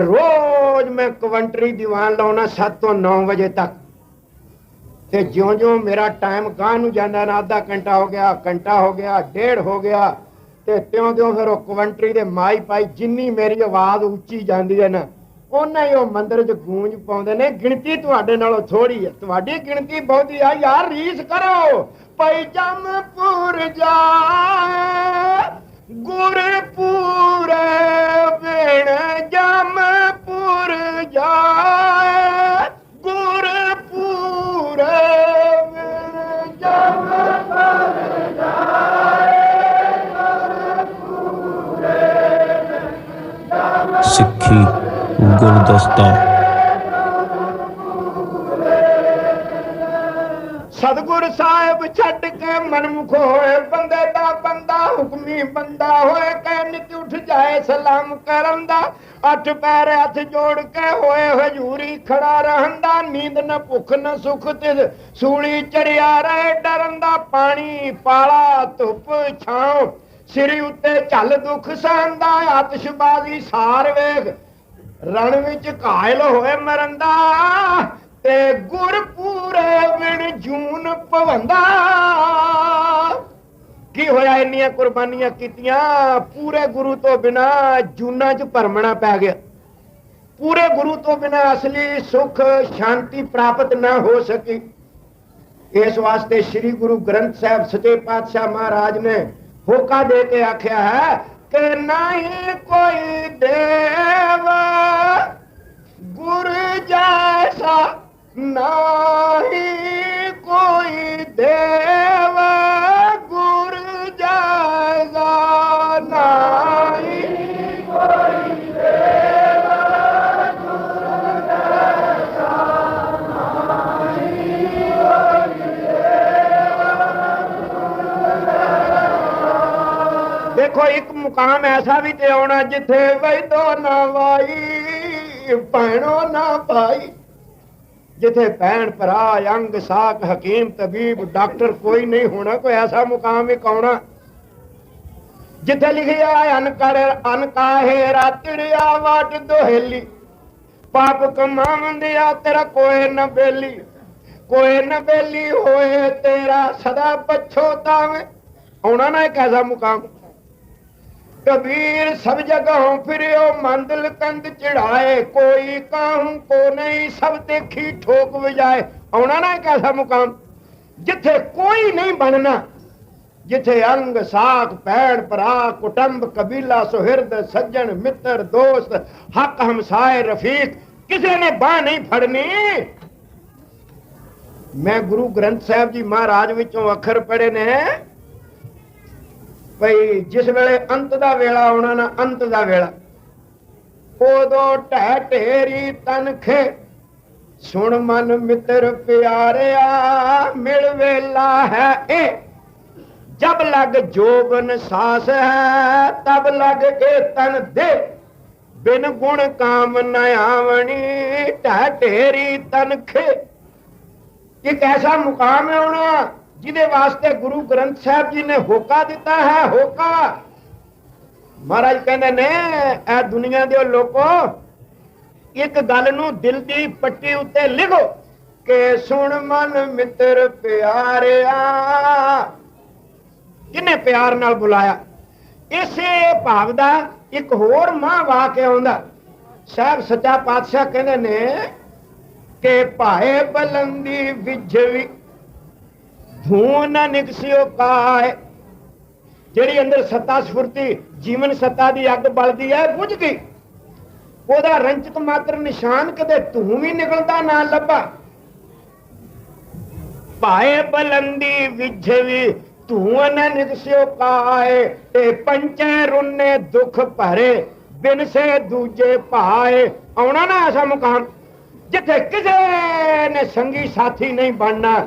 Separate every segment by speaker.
Speaker 1: ਰੋਜ਼ ਮੈਂ ਕਵੰਟਰੀ ਦੀਵਾਨ ਲਾਉਣਾ 7 ਤੋਂ 9 ਵਜੇ ਤੱਕ। ਤੇ ਜਿਉਂ-ਜਿਉਂ ਮੇਰਾ ਟਾਈਮ ਗਾਂ ਨੂੰ ਜਾਂਦਾ, ਨਾ ਅੱਧਾ ਘੰਟਾ ਹੋ ਗਿਆ, ਘੰਟਾ ਹੋ ਗਿਆ, ਡੇਢ ਹੋ ਗਿਆ, ਤੇ ਤਿਉਂ-ਤਿਉਂ ਫਿਰ ਉਹ ਕਵੰਟਰੀ ਦੇ ਮਾਈ ਪਾਈ ਜਿੰਨੀ ਮੇਰੀ ਆਵਾਜ਼ ਉੱਚੀ ਜਾਂਦੀ ਹੈ ਨਾ, ਉਹਨਾਂ ਹੀ ਉਹ ਮੰਦਰ 'ਚ ਗੂੰਜ ਪਾਉਂਦੇ ਨੇ। ਗਿਣਤੀ ਤੁਹਾਡੇ ਨਾਲੋਂ ਥੋੜੀ ਹੈ। ਤੁਹਾਡੀ ਗਿਣਤੀ ਬਹੁਤੀ ਆ, ਯਾਰ ਰੀਸ ਕਰੋ। ਪਈ ਜੰਮਪੁਰ ਜਾ ਗੁਰਪੂਰੇ ਬਿਨ
Speaker 2: ਗੁਰਦਸਤਾ
Speaker 1: ਸਤਗੁਰ ਸਾਹਿਬ ਛੱਡ ਕੇ ਮਨਮੁਖ ਹੋਏ, ਬੰਦੇ ਦਾ ਬੰਦਾ, ਹੁਕਮੀ ਬੰਦਾ ਹੋਏ ਕਹਿ ਨਿਤ ਉੱਠ ਜਾਏ, ਸਲਾਮ ਕਰਨ ਦਾ। ਅੱਠ ਪੈਰ ਹੱਥ ਜੋੜ ਕੇ ਹੋਏ, ਹਜੂਰੀ ਖੜਾ ਰਹਿਣ ਦਾ। ਨੀਂਦ ਨਾ ਭੁੱਖ, ਨਾ ਸੁਖ ਤੇ ਸੂਲੀ ਚੜਿਆ ਰਹੇ, ਡਰਨ ਦਾ ਪਾਣੀ ਪਾਲਾ, ਧੁੱਪ ਛਾਂ। ਸਿਰ ਉੱਤੇ ਝੱਲ ਦੁੱਖ ਸਹਿੰਦਾ, ਆਤਸ਼ਬਾਜ਼ੀ ਸਾਰ ਵੇਖ। ਰਣ ਵਿੱਚ ਘਾਇਲ ਹੋਏ ਮਰੰਦਾ ਤੇ ਗੁਰ ਵਿਣ ਜੂਨ ਪਵੰਦਾ ਕੀ ਹੋਇਆ ਇੰਨੀਆਂ ਕੁਰਬਾਨੀਆਂ ਕੀਤੀਆਂ? ਪੂਰੇ ਗੁਰੂ ਤੋਂ ਬਿਨਾ ਜੂਨਾਂ 'ਚ ਭਰਮਣਾ ਪੈ ਗਿਆ। ਪੂਰੇ ਗੁਰੂ ਤੋਂ ਬਿਨਾ ਅਸਲੀ ਸੁਖ, ਸ਼ਾਂਤੀ ਪ੍ਰਾਪਤ ਨਾ ਹੋ ਸਕੀ। ਇਸ ਵਾਸਤੇ ਸ੍ਰੀ ਗੁਰੂ ਗ੍ਰੰਥ ਸਾਹਿਬ ਸੱਚੇ ਪਾਤਸ਼ਾਹ ਮਹਾਰਾਜ ਨੇ ਹੋਕਾ ਦੇ ਕੇ ਆਖਿਆ ਹੈ ਕਿ ਨਹੀਂ ਕੋਈ ਦੇਵਾ ਗੁਰ ਜੈਸਾ ਨਾ ਦੇਖੋ, ਇੱਕ ਮੁਕਾਮ ਐਸਾ ਵੀ ਤੇ ਆਉਣਾ ਜਿੱਥੇ ਵੈਦੋ ਨਾ ਵਾਈ, ਭੈਣੋ ਨਾ ਭਾਈ। ਜਿੱਥੇ ਭੈਣ ਭਰਾ, ਅੰਗ ਸਾਖ, ਹਕੀਮ, ਤਬੀਬ, ਡਾਕਟਰ ਕੋਈ ਨਹੀਂ ਹੋਣਾ, ਕੋਈ ਐਸਾ ਮੁਕਾਮ ਵੀ ਆਉਣਾ ਜਿੱਥੇ ਲਿਖਿਆ ਹੈ ਅਨ ਕਰ ਅਨ ਰਾਤੜਿਆ ਵਾਟ ਦੋਹੇਲੀ। ਪਾਪ ਕਮਾਵੰਦਿਆ ਤੇਰਾ ਕੋਈ ਨਾ ਬੇਲੀ। ਕੋਈ ਨਾ ਬੇਲੀ ਹੋਏ ਤੇਰਾ, ਸਦਾ ਪਛੋਤਾਵੇਂ ਆਉਣਾ ਨਾ ਇੱਕ ਐਸਾ ਮੁਕਾਮ। ਕਬੀਰ ਸਭ ਜਗ੍ਹਾੋਂ ਫਿਰਿਓ, ਮੰਦਲ ਕੰਦ ਚੜਾਏ, ਕੋਈ ਕਾਹੂ ਕੋ ਨਹੀਂ, ਸਭ ਦੇਖੀ ਠੋਕ ਵਜਾਏ। ਆਉਣਾ ਨਾ ਇੱਕ ਮੁਕਾਮ ਜਿੱਥੇ ਕੋਈ ਨਹੀਂ ਬਣਨਾ, ਜਿੱਥੇ ਅੰਗ, ਸਾਖ, ਭੈਣ, ਭਰਾ, ਕੁਟੰਬ, ਕਬੀਲਾ, ਸੁਹਿਰਦ, ਸੱਜਣ, ਮਿੱਤਰ, ਦੋਸਤ, ਹੱਕ, ਹਮਸਾਏ, ਰਫੀਕ, ਕਿਸੇ ਨੇ ਬਾਹ ਨਹੀਂ ਫੜਨੀ। ਮੈਂ ਗੁਰੂ ਗ੍ਰੰਥ ਸਾਹਿਬ ਜੀ ਮਹਾਰਾਜ ਵਿੱਚੋਂ ਅੱਖਰ ਪੜੇ ਨੇ। ਭਈ ਜਿਸ ਵੇਲੇ ਅੰਤ ਦਾ ਵੇਲਾ ਆਉਣਾ ਨਾ ਅੰਤ ਦਾ ਵੇਲਾ। ਉਦੋਂ ਢਹਿ ਢੇਰੀ ਤਨਖੇ, ਸੁਣ ਮਨ ਮਿੱਤਰ ਪਿਆਰਿਆ, ਮਿਲ ਵੇਲਾ ਹੈ ਇਹ ਜਬ ਲਗ ਜੋਬਨ ਸਾਸ ਹੈ, ਤਬ ਲਗ ਕੇ ਤਨ ਦੇ। ਬਿਨ ਗੁਣ ਕਾਮ ਨ ਆਵਣੀ, ਢਹਿ ਢੇਰੀ ਤਨਖੇ। ਇੱਕ ਐਸਾ ਮੁਕਾਮ ਹੈ ਹੋਣਾ ਜਿਹਦੇ ਵਾਸਤੇ ਗੁਰੂ ਗ੍ਰੰਥ ਸਾਹਿਬ ਜੀ ਨੇ ਹੋਕਾ ਦਿੱਤਾ ਹੈ, ਹੋਕਾ। ਮਹਾਰਾਜ ਕਹਿੰਦੇ ਨੇ ਇਹ ਦੁਨੀਆ ਦੇ ਲੋਕੋ, ਇੱਕ ਗੱਲ ਨੂੰ ਦਿਲ ਦੀ ਪੱਟੀ ਉੱਤੇ ਲਿਖੋ ਕਿ ਸੁਣ ਮਨ ਮਿੱਤਰ ਪਿਆਰਿਆ। ਕਿੰਨੇ ਪਿਆਰ ਨਾਲ ਬੁਲਾਇਆ। ਇਸੇ ਭਾਵ ਦਾ ਇੱਕ ਹੋਰ ਮਾਂ ਵਾਕਿਆ ਆਉਂਦਾ। ਸਾਹਿਬ ਸੱਚਾ ਪਾਤਸ਼ਾਹ ਕਹਿੰਦੇ ਨੇ ਕਿ ਭਾਏ ਬਲੰਦੀ ਵਿੱਚ ਵੀ ਧੂੰ ਨਾ ਨਿਕਸਿਓ ਕਾਏ ਜਿਹੜੀ ਅੰਦਰ ਸੱਤਾ ਸਫੁਰਤੀ, ਜੀਵਨ ਸੱਤਾ ਦੀ ਅੱਗ ਬਲਦੀ ਹੈ ਬੁਝ ਗਈ ਉਹਦਾ ਰੰਚਕ ਮਾਤਰ ਨਿਸ਼ਾਨ ਕਦੇ ਧੂੰ ਵੀ ਨਿਕਲਦਾ ਨਾ ਲੱਭਾ। ਭਾਏ ਬਲੰਦੀ ਵਿੱਚ ਵੀ ਨਾ ਨਿਕਸਿਓ ਕਾਏ ਤੇ ਪੰਚੇ ਰੁੰਨੇ ਦੁੱਖ ਭਰੇ, ਬਿਨ ਸੇ ਦੂਜੇ ਭਾਏ। ਆਉਣਾ ਨਾ ਐਸਾ ਮੁਕਾਮ, ਜਿੱਥੇ ਕਿਸੇ ਨੇ ਸੰਗੀ ਸਾਥੀ ਨਹੀਂ ਬਣਨਾ।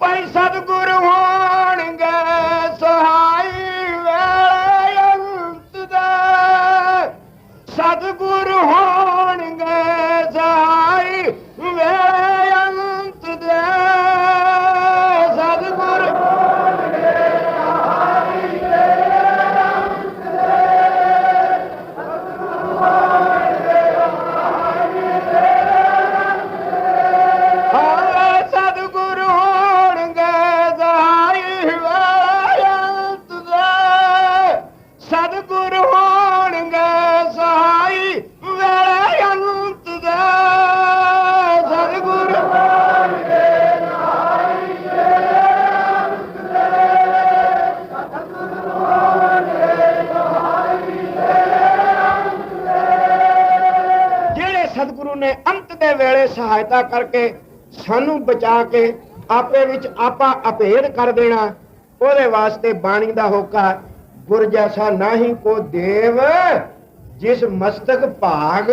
Speaker 1: ਭਾਈ ਸਤਿਗੁਰ ਹੋਣਗੇ ਸਹਾਈ ਵੇਲੇ ਅੰਤ ਦਾ। ਸਤਿਗੁਰ ਹੋਣਗੇ ਦੇ। ਸਤਿਗੁਰ ਹੋਣਗੇ ਸਹਾਈ ਵੇਲੇ ਅੰਤ ਦੇ। ਸਤਿਗੁਰ ਜਿਹੜੇ ਸਤਿਗੁਰੂ ਨੇ ਅੰਤ ਦੇ ਵੇਲੇ ਸਹਾਇਤਾ ਕਰਕੇ ਸਾਨੂੰ ਬਚਾ ਕੇ ਆਪੇ ਵਿੱਚ ਆਪਾ ਅਭੇਦ ਕਰ ਦੇਣਾ, ਉਹਦੇ ਵਾਸਤੇ ਬਾਣੀ ਦਾ ਹੋਕਾ ਗੁਰ ਜੈਸਾ ਨਾਹੀ ਕੋ ਦੇਵ, ਜਿਸ ਮਸਤਕ ਭਾਗ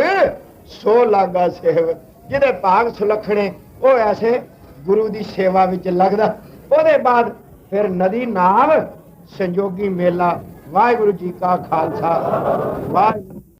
Speaker 1: ਸੋ ਲਾਗਾ ਸੇਵ। ਜਿਹਦੇ ਭਾਗ ਸੁਲੱਖਣੇ, ਉਹ ਐਸੇ ਗੁਰੂ ਦੀ ਸੇਵਾ ਵਿੱਚ ਲੱਗਦਾ। ਉਹਦੇ ਬਾਅਦ ਫਿਰ ਨਦੀ ਨਾਮ ਸੰਜੋਗੀ ਮੇਲਾ, ਵਾਹਿਗੁਰੂ ਜੀ ਕਾ ਖਾਲਸਾ, ਵਾਹਿਗੁਰੂ